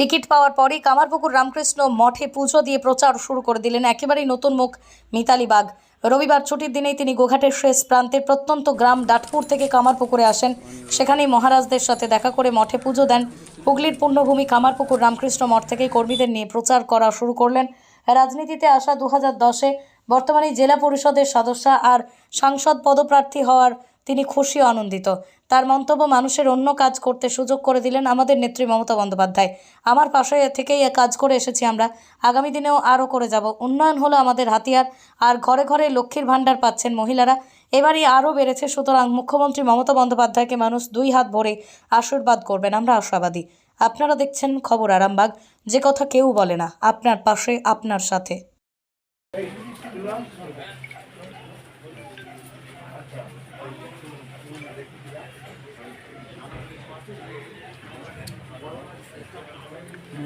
Ticket পাওয়ার পরই কামারপুকুর রামকৃষ্ণ মঠে পুজো দিয়ে প্রচার শুরু করে দিলেন একেবারেই নতুন মুখ মিতালি বাগ। রবিবার ছুটির দিনেই তিনি গোঘাটের শেষ প্রান্তের প্রত্যন্ত গ্রাম ডাটপুর থেকে কামারপুকুরে আসেন। সেখানেই মহারাজদের সাথে দেখা করে মঠে পুজো দেন। হুগলির পূর্ণভূমি কামারপুকুর রামকৃষ্ণ মঠ থেকে কর্মীদের নিয়ে প্রচার করা শুরু করলেন। রাজনীতিতে আসা দু হাজার দশে বর্তমানে জেলা পরিষদের সদস্যা আর সাংসদ পদপ্রার্থী হওয়ার তিনি খুশি আনন্দিত। তার মন্তব্য, মানুষের অন্য কাজ করতে সুযোগ করে দিলেন আমাদের নেত্রী মমতা বন্দ্যোপাধ্যায়। আমার পাশে থেকেই কাজ করে এসেছি আমরা। আগামী দিনেও আরও করে যাব। উন্নয়ন হলো আমাদের হাতিয়ার। আর ঘরে ঘরে লক্ষ্মীর ভাণ্ডার পাচ্ছেন মহিলারা। এবারই আরও বেড়েছে। সুতরাং মুখ্যমন্ত্রী মমতা বন্দ্যোপাধ্যায়কে মানুষ দুই হাত ভরে আশীর্বাদ করবেন। আমরা আশাবাদী। আপনারা দেখছেন খবর আরামবাগ। যে কথা কেউ বলে না, আপনার পাশে, আপনার সাথে।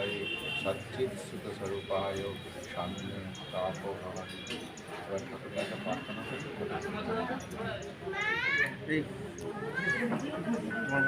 राजाय वेतानन्दसूरय सच्चित्सुतस्वरूपाय সামনে তাপভাবে এবার ঠাকুর কাছে প্রার্থনা করি এই তোমার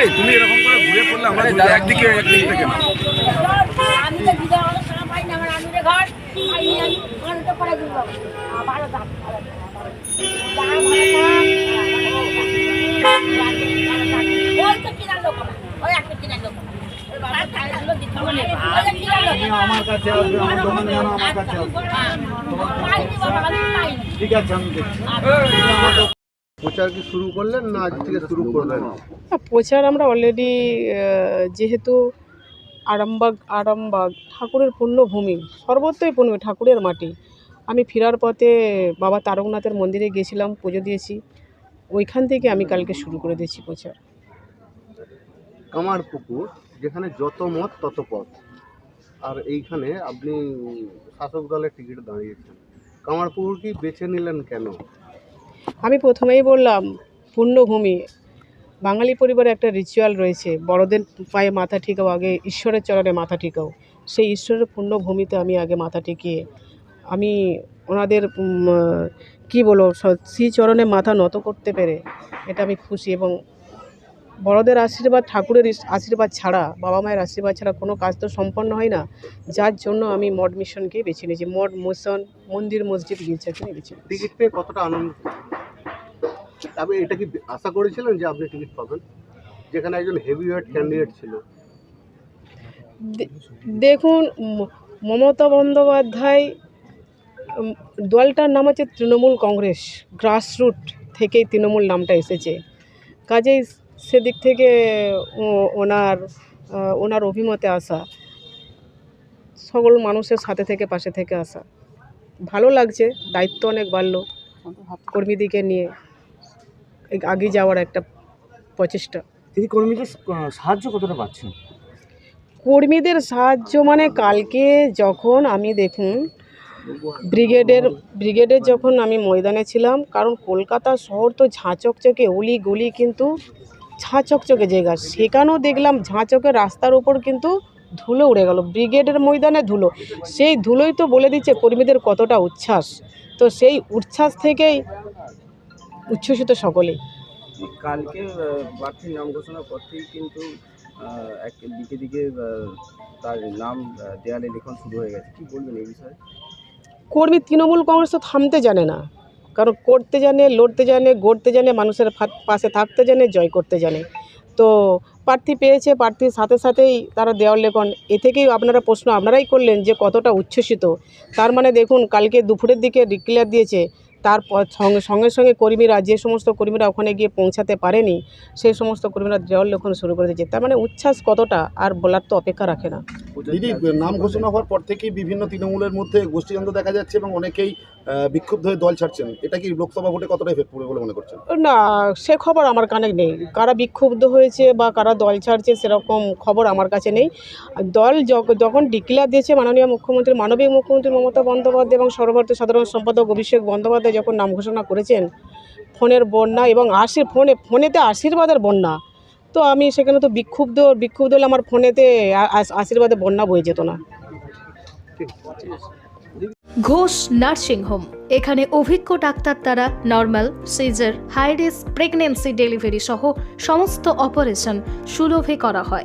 এই তুমি এরকম করে ঘুরে পড়লে আমরা একদিকে একদিক থেকে না আমি তো বিজয় অনেক সময় পাই না আমার আমিরে ঘর। আমি অনেক করে দিব ভালো থাক ভালো থাক। যা ভালো থাক। ওই তো কিনার লোক না, ওই একটা কিনার লোক না। ওই বাবার টাকার লোক দিতে হবে না। ওই যে কিনার লোক না। আমার কাছে আসবে আমার দোকানে জানো আমার কাছে আসবে পাইনি বাবা, আমি পাইনি। ঠিক আছে আমি দেখছি। প্রচার কি শুরু করলেন না আজ থেকে শুরু করবেন প্রচার আমরা অলরেডি যেহেতু আরামবাগ আরামবাগ ঠাকুরের পুণ্যভূমি সর্বত্রই পুণ্য ঠাকুরের মাটি। আমি ফেরার পথে বাবা তারকনাথের মন্দিরে গেছিলাম পুজো দিয়েছি। ওইখান থেকে আমি কালকে শুরু করে দিয়েছি প্রচার। কামার পুকুর, যেখানে যত মত তত পথ। আর এইখানে আপনি শাসক দলের টিকিট দাঁড়িয়েছেন। কামার পুকুর কি বেছে নিলেন কেন? আমি প্রথমেই বললাম, পুণ্যভূমি। বাঙালি পরিবারে একটা রিচুয়াল রয়েছে, বড়দের পায়ে মাথা ঠেকাও, আগে ঈশ্বরের চরণে মাথা ঠেকাও। সেই ঈশ্বরের পুণ্যভূমিতে আমি আগে মাথা ঠেকিয়ে, আমি ওনাদের কী বলব শ্রীচরণে মাথা নত করতে পেরে, এটা আমি খুশি এবং বড়দের আশীর্বাদ ঠাকুরের আশীর্বাদ ছাড়া বাবা মায়ের আশীর্বাদ ছাড়া কোনো কাজ তো সম্পন্ন হয় না। যার জন্য আমি মঠ মিশনকেই বেছে নিয়েছি। মঠ মিশন মন্দির মসজিদ গির্জাকে বেছে টিকিট পেয়ে কতটা আনন্দ? তবে এটা কি আশা করেছিলেন যে আপনি টিকিট পাবেন? যেখানে একজন হেভিওয়েট ক্যান্ডিডেট ছিল। দেখুন মমতা বন্দ্যোপাধ্যায় দলটার নাম হচ্ছে তৃণমূল কংগ্রেস গ্রাসরুট থেকেই তৃণমূল নামটা এসেছে। কাজেই সেদিক থেকে ওনার ওনার অভিমতে আসা সকল মানুষের সাথে থেকে পাশে থেকে আসা। ভালো লাগছে দায়িত্ব অনেক বাড়লো কর্মীদিকে নিয়ে এগিয়ে যাওয়ার একটা প্রচেষ্টা। তিনি কর্মীদের সাহায্য কতটা পাচ্ছেন? কর্মীদের সাহায্য মানে কালকে যখন আমি দেখুন ব্রিগেডের ব্রিগেডের যখন আমি ময়দানে ছিলাম কারণ কলকাতা শহর তো ঝাঁচকচকে অলি গলি কিন্তু ঝাঁচকচকে জায়গা সেখানেও দেখলাম ঝাঁচকে রাস্তার উপর কিন্তু ধুলো উড়ে গেল। ব্রিগেডের ময়দানে ধুলো। সেই ধুলোই তো বলে দিচ্ছে কর্মীদের কতটা উচ্ছ্বাস। তো সেই উচ্ছ্বাস থেকেই উচ্ছ্বসিত সকলেই। কালকে প্রার্থীর নাম ঘোষণার পর থেকেই কিন্তু এক দিকে দিকে তার নাম দেয়ালে লিখন শুরু হয়ে গেছে। কি বলবেন এই বিষয়ে? কর্মী তৃণমূল কংগ্রেস তো থামতে জানে না। কারণ করতে জানে, লড়তে জানে, গড়তে জানে, মানুষের পাশে থাকতে জানে, জয় করতে জানে। তো প্রার্থী পেয়েছে, প্রার্থীর সাথে সাথেই তারা দেওয়ার লেখন। এ থেকেই আপনারা প্রশ্ন, আপনারাই করলেন যে কতটা উচ্ছ্বসিত? তার মানে দেখুন, কালকে দুপুরের দিকে ডিক্লেয়ার দিয়েছে তারপর সঙ্গে সঙ্গে সঙ্গে কর্মীরা যে সমস্ত কর্মীরা ওখানে গিয়ে পৌঁছাতে পারেনি সেই সমস্ত কর্মীরা দেওয়াল লেখন শুরু করে দিয়েছে। তার মানে উচ্ছ্বাস কতটা আর বলার তো অপেক্ষা রাখে না। দিদি নাম ঘোষণা হওয়ার পর থেকেই বিভিন্ন তৃণমূলের মধ্যে গোষ্ঠীদ্বন্দ্ব দেখা যাচ্ছে এবং অনেকেই বিক্ষুব্ধ হয়ে দল ছাড়ছেন। এটা কি লোকসভা ভোটে কতটা এফেক্ট পড়বে বলে মনে করছেন? না সে খবর আমার কানে নেই। কারা বিক্ষুব্ধ হয়েছে বা কারা দল ছাড়ছে সেরকম খবর আমার কাছে নেই। দল যখ- যখন ডিক্লেয়ার দিয়েছে মাননীয় মুখ্যমন্ত্রী মানবিক মুখ্যমন্ত্রী মমতা বন্দ্যোপাধ্যায় এবং সর্বভারতীয় সাধারণ সম্পাদক অভিষেক বন্দ্যোপাধ্যায় যখন নাম ঘোষণা করেছেন, ফোনের বন্যা এবং আশীর ফোনে, ফোনেতে আশীর্বাদের বন্যা, তো আমি সেখানে তো বিক্ষুব্ধ বিক্ষুব্ধ হলে আমার ফোনেতে আ- আ- আশীর্বাদের বন্যা বয়ে যেত না। ঘোষ নার্সিং হোম, এখানে অভিজ্ঞ ডাক্তার দ্বারা normal, caesar high risk pregnancy delivery সহ সমস্ত অপারেশন সুলভে করা হয়।